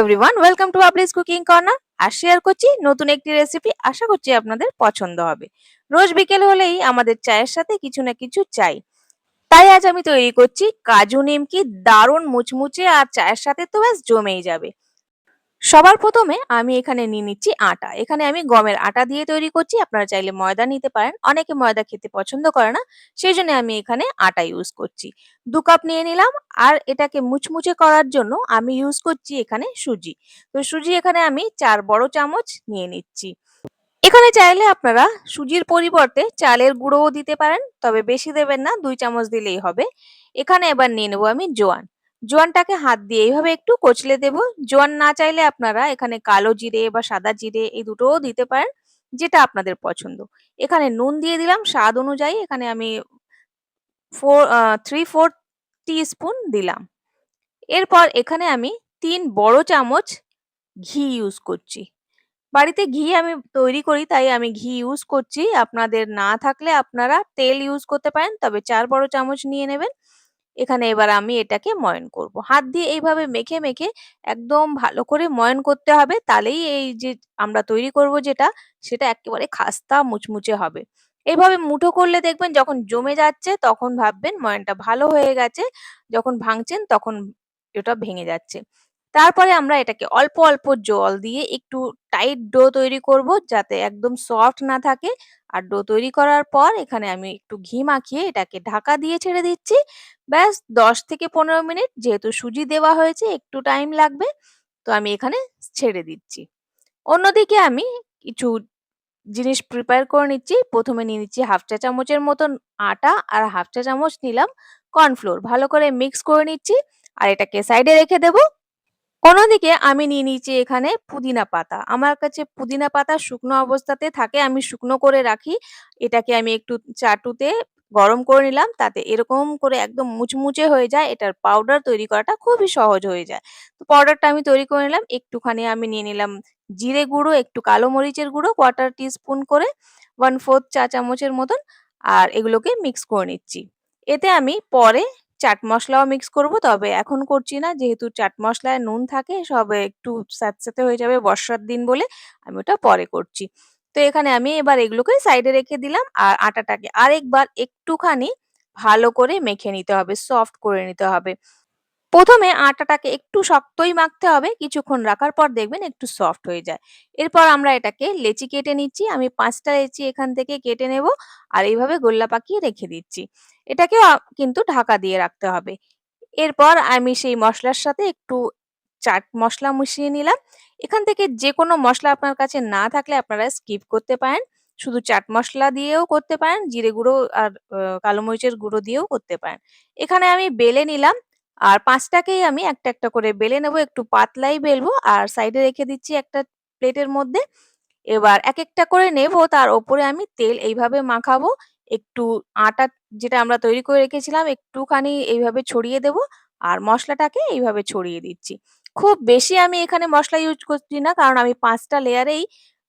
Everyone welcome to আপলিস cooking corner আর share করছি নতুন একটি রেসিপি আশা করছি আপনাদের পছন্দ হবে। রোজ বিকেল হলেই আমাদের চায়ের সাথে কিছু না কিছু চাই। তাই আজ আমি তৈরি করছি কাজু নিমকি দারুণ মুচমুচে আর চায়ের সাথে তো ব্যাস জমেই যাবে। সবার প্রথমে আমি এখানে নিয়ে নিচ্ছি আটা। এখানে আমি গমের আটা দিয়ে তৈরি করছি। আপনারা চাইলে ময়দা নিতে পারেন। অনেকে ময়দা খেতে পছন্দ করে না সেই জন্য আমি এখানে আটা ইউজ করছি। দু কাপ নিয়ে নিলাম আর এটাকে মুচমুচে করার জন্য আমি ইউজ করছি এখানে সুজি। তো সুজি এখানে আমি চার বড় চামচ নিয়ে নিচ্ছি। এখানে চাইলে আপনারা সুজির পরিবর্তে চালের গুঁড়োও দিতে পারেন, তবে বেশি দেবেন না, দুই চামচ দিলেই হবে। এখানে এবার নিয়ে নেব আমি জোয়ান। জোয়ানটাকে হাত দিয়ে এইভাবে একটু কচলে দেব। জোয়ান না চাইলে আপনারা এখানে কালো জিরে বা সাদা জিরে এই দুটোও দিতে পারেন, যেটা আপনাদের পছন্দ। এখানে নুন দিয়ে দিলাম, স্বাদ অনুযায়ী এখানে আমি ফোর থ্রি ফোর স্পুন দিলাম। এরপর এখানে আমি তিন বড় চামচ ঘি ইউজ করছি। বাড়িতে ঘি আমি তৈরি করি, তাই আমি ঘি ইউজ করছি। আপনাদের না থাকলে আপনারা তেল ইউজ করতে পারেন, তবে চার বড় চামচ নিয়ে নেবেন। এখানে এবার আমি এটাকে ময়ন করব। হাত দিয়ে এইভাবে মেখে মেখে একদম ভালো করে ময়ন করতে হবে। তাহলেই এই যে আমরা তৈরি করব যেটা, সেটা একেবারে খাস্তা মুচমুচে হবে। এইভাবে মুঠো করলে দেখবেন যখন জমে যাচ্ছে তখন ভাববেন ময়নটা ভালো হয়ে গেছে, যখন ভাঙছেন তখন এটা ভেঙে যাচ্ছে। তারপরে আমরা এটাকে অল্প অল্প জল দিয়ে একটু টাইট ডো তৈরি করব যাতে একদম সফট না থাকে। আর ডো তৈরি করার পর এখানে আমি একটু ঘি মাখিয়ে এটাকে ঢাকা দিয়ে ছেড়ে দিচ্ছি। ব্যাস, দশ থেকে পনেরো মিনিট যেহেতু সুজি দেওয়া হয়েছে, একটু টাইম লাগবে, তো আমি এখানে ছেড়ে দিচ্ছি। অন্যদিকে আমি কিছু জিনিস প্রিপেয়ার করে নিচ্ছি। প্রথমে নিয়ে নিচ্ছি হাফ চা চামচের মতন আটা আর হাফ চা চামচ নিলাম কর্নফ্লোর ভালো করে মিক্স করে নিচ্ছি। আর এটাকে সাইডে রেখে দেব। অন্যদিকে আমি নিয়ে নিচ্ছি এখানে পুদিনা পাতা। আমার কাছে পুদিনা পাতা শুকনো অবস্থাতে থাকে, আমি শুকনো করে রাখি। এটাকে আমি একটু চাটুতে গরম করে নিলাম, তাতে এরকম করে একদম মুচমুচে হয়ে যায়, এটার পাউডার তৈরি করাটা খুবই সহজ হয়ে যায়। তো পাউডারটা আমি তৈরি করে নিলাম, একটুখানি আমি নিয়ে নিলাম জিরে গুঁড়ো, একটু কালো মরিচের গুঁড়ো কোয়ার্টার টিস্পুন করে ওয়ান ফোর্থ চা চামচের মতন, আর এগুলোকে মিক্স করে নিচ্ছি। এতে আমি পরে চাট মশলাও মিক্স করব। তবে এখন করছি না। যেহেতু চাট মশলায় নুন থাকে, সব একটু স্যাঁতস্যাঁতে হয়ে যাবে বর্ষার দিন বলে আমি ওটা পরে করছি। তো এখানে আমি এবার এগুলোকে সাইডে রেখে দিলাম। আর আটাটাকে আরেকবার একটুখানি ভালো করে মেখে নিতে হবে সফট করে নিতে হবে। প্রথমে আটাটাকে একটু শক্তই মাখতে হবে। কিছুক্ষণ রাখার পর দেখবেন একটু সফট হয়ে যায়। এরপর আমরা এটাকে লেচি কেটে নিচ্ছি। আমি পাঁচটা লেচি এখান থেকে কেটে নেব আর এইভাবে গোল্লা পাকিয়ে রেখে দিচ্ছি। এটাকেও কিন্তু ঢাকা দিয়ে রাখতে হবে। এরপর আমি সেই মশলার সাথে একটু চাট মশলা মিশিয়ে নিলাম। এখান থেকে যে কোনো মশলা আপনার কাছে না থাকলে আপনারা স্কিপ করতে পারেন। শুধু চাট মশলা দিয়েও করতে পারেন, জিরে গুঁড়ো আর কালো মরিচের গুঁড়ো দিয়েও করতে পারেন। এখানে আমি বেলে নিলাম। আর পাঁচটাকেই আমি একটা একটা করে বেলে নেব, একটু পাতলাই বেলবো আর সাইডে রেখে দিচ্ছি একটা প্লেটের মধ্যে। এবার এক একটা করে নেব, তার ওপরে আমি তেল এইভাবে মাখাবো, একটু আটা যেটা আমরা তৈরি করে রেখেছিলাম একটুখানি এইভাবে ছড়িয়ে দেব আর মশলাটাকে এইভাবে ছড়িয়ে দিচ্ছি। খুব বেশি আমি এখানে মশলা ইউজ করছি না, কারণ আমি পাঁচটা লেয়ারেই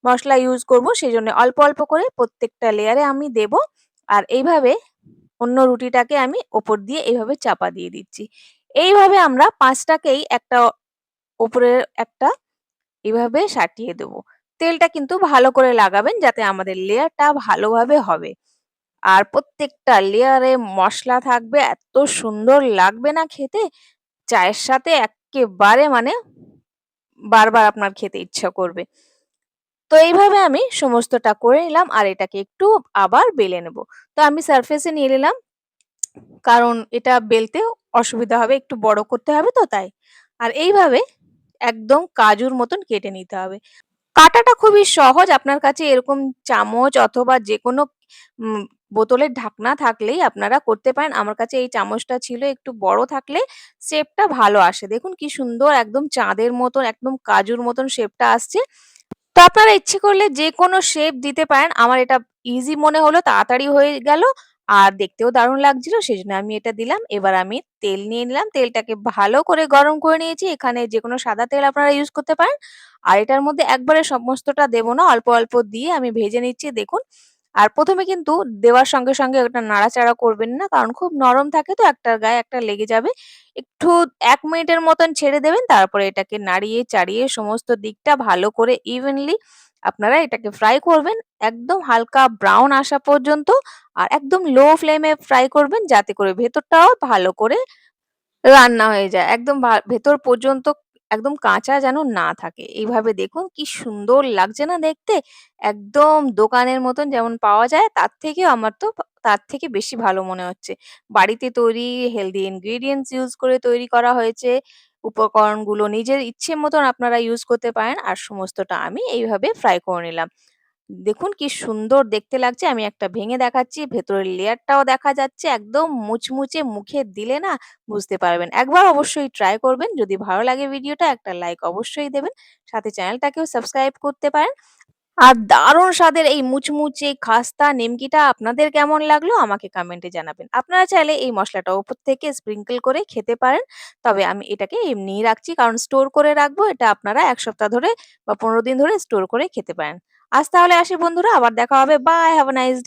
মশলা ইউজ করব সেই জন্য অল্প অল্প করে প্রত্যেকটা লেয়ারে আমি দেব। আর এইভাবে অন্য রুটিটাকে আমি ওপর দিয়ে এইভাবে চাপা দিয়ে দিচ্ছি। এইভাবে আমরা পাঁচটাকেই একটা ওপরের একটা এইভাবে সাটিয়ে দেবো। তেলটা কিন্তু ভালো করে লাগাবেন যাতে আমাদের লেয়ারটা ভালোভাবে হবে। আর প্রত্যেকটা লেয়ারে মশলা থাকবে, এত সুন্দর লাগবে না খেতে। চায়ের সাথে একেবারে মানে বারবার আপনার খেতে ইচ্ছা করবে। তো এইভাবে আমি সমস্তটা করে নিলাম আর এটাকে একটু আবার বেলে নেব। তো আমি সারফেসে নিয়ে নিলাম। কারণ এটা বেলতে অসুবিধা হবে, একটু বড় করতে হবে তো তাই। আর এইভাবে একদম কাজুর মতন কেটে নিতে হবে। কাটাটা খুবই সহজ, আপনার কাছে এরকম চামচ অথবা যে কোনো বোতলের ঢাকনা থাকলেই আপনারা করতে পারেন। আমার কাছে এই চামচটা ছিল, একটু বড় থাকলে শেপটা ভালো আসে। দেখুন কি সুন্দর, একদম চাঁদের মতন, একদম কাজুর মতন শেপটা আসছে। তো আপনারা ইচ্ছে করলে যে কোনো শেপ দিতে পারেন। আমার এটা ইজি মনে হলো, তাড়াতাড়ি হয়ে গেল। আর দেখতেও দারুণ লাগছিল সেই জন্য আমি এটা দিলাম। এবার আমি তেল নিয়ে নিলাম। তেলটাকে ভালো করে গরম করে নিয়েছি। এখানে যে কোনো সাদা তেল আপনারা ইউজ করতে পারেন। আর এটার মধ্যে একবারে সমস্তটা দেবো না, অল্প অল্প দিয়ে আমি ভেজে নিচ্ছি, দেখুন। আর প্রথমে কিন্তু দেওয়ার সঙ্গে সঙ্গে ওটা নাড়াচাড়া করবেন না, কারণ খুব নরম থাকে তো একটার গায়ে একটা লেগে যাবে। একটু এক মিনিটের মতন ছেড়ে দেবেন, তারপরে এটাকে নাড়িয়ে, চাড়িয়ে সমস্ত দিকটা ভালো করে ইভেনলি আপনারা এটাকে ফ্রাই করবেন, একদম হালকা ব্রাউন আসা পর্যন্ত আর একদম লো ফ্লেমে ফ্রাই করবেন যাতে করে ভেতরটাও ভালো করে রান্না হয়ে যায়। একদম ভেতর পর্যন্ত একদম কাঁচা যেন না থাকে। এইভাবে দেখুন কি সুন্দর লাগছে না দেখতে? একদম দোকানের মতন যেমন পাওয়া যায়, তার থেকেও আমার তো তার থেকে বেশি ভালো মনে হচ্ছে। বাড়িতে তৈরি হেলদি ইনগ্রিডিয়েন্টস ইউজ করে তৈরি করা হয়েছে। উপকরণগুলো নিজের ইচ্ছে মতন আপনারা ইউজ করতে পারেন। আর সমস্তটা আমি এইভাবে ফ্রাই করে নিলাম। দেখুন কি সুন্দর দেখতে লাগছে। আমি একটা ভেঙে দেখাচ্ছি, ভেতরের লেয়ারটাও দেখা যাচ্ছে। একদম মুচমুচে মুখে দিলে না বুঝতে পারবেন। একবার অবশ্যই ট্রাই করবেন। যদি ভালো লাগে ভিডিওটা একটা লাইক অবশ্যই দেবেন। সাথে চ্যানেলটাকেও সাবস্ক্রাইব করতে পারেন। আর দারুণ স্বাদের এই মুচমুচে খাস্তা নিমকিটা আপনাদের কেমন লাগল আমাকে কমেন্টে জানাবেন। আপনারা চাইলে এই মশলাটা ওপর থেকে স্প্রিঙ্কল করে খেতে পারেন। তবে আমি এটাকে এমনিই রাখছি কারণ স্টোর করে রাখব, এটা আপনারা এক সপ্তাহ ধরে বা পনেরো দিন ধরে স্টোর করে খেতে পারেন। আজ তাহলে আসি বন্ধুরা, আবার দেখা হবে। By have nice day